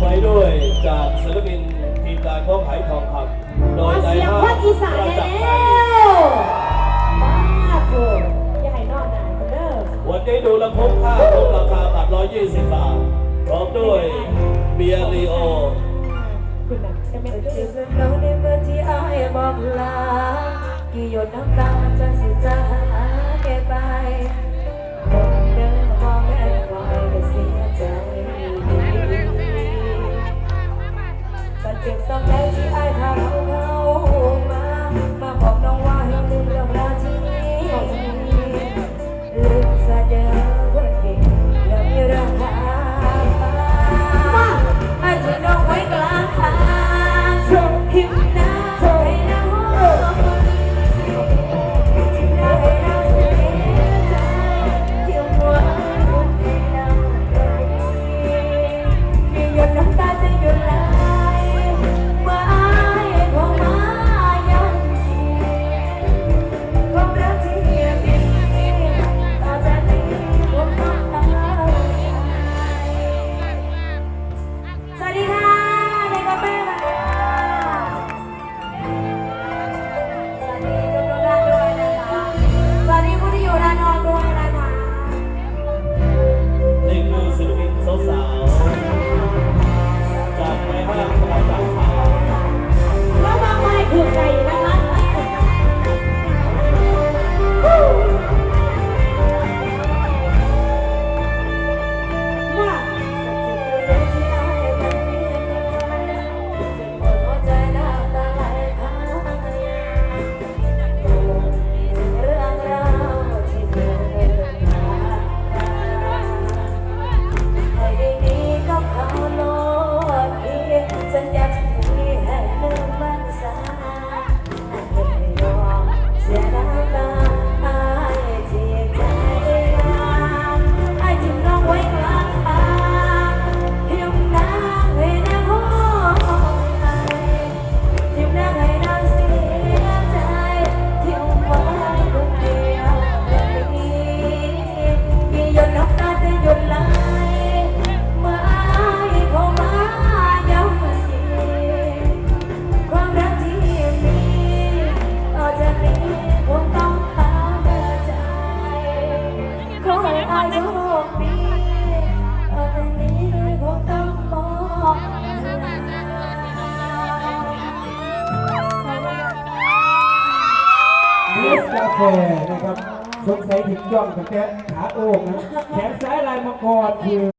ไปด้วยจากศิลปินทีมตาก้องไหทองคำโดยใจภาคอีสานแล้วมาโถใหญ่นอนนะเด้อวันนี้ดูลำพงค่าพงราคาบัตร120 บาทพร้อมด้วยเบียร์ลีโอน้องในเมื่อที่อายบอกลากี่หยดน้ำตาจะ something so crazy I have แม่นะครับสงสัยถึงย่องกับแกขาโอกนะแขนซ้ายลายมากอดคือ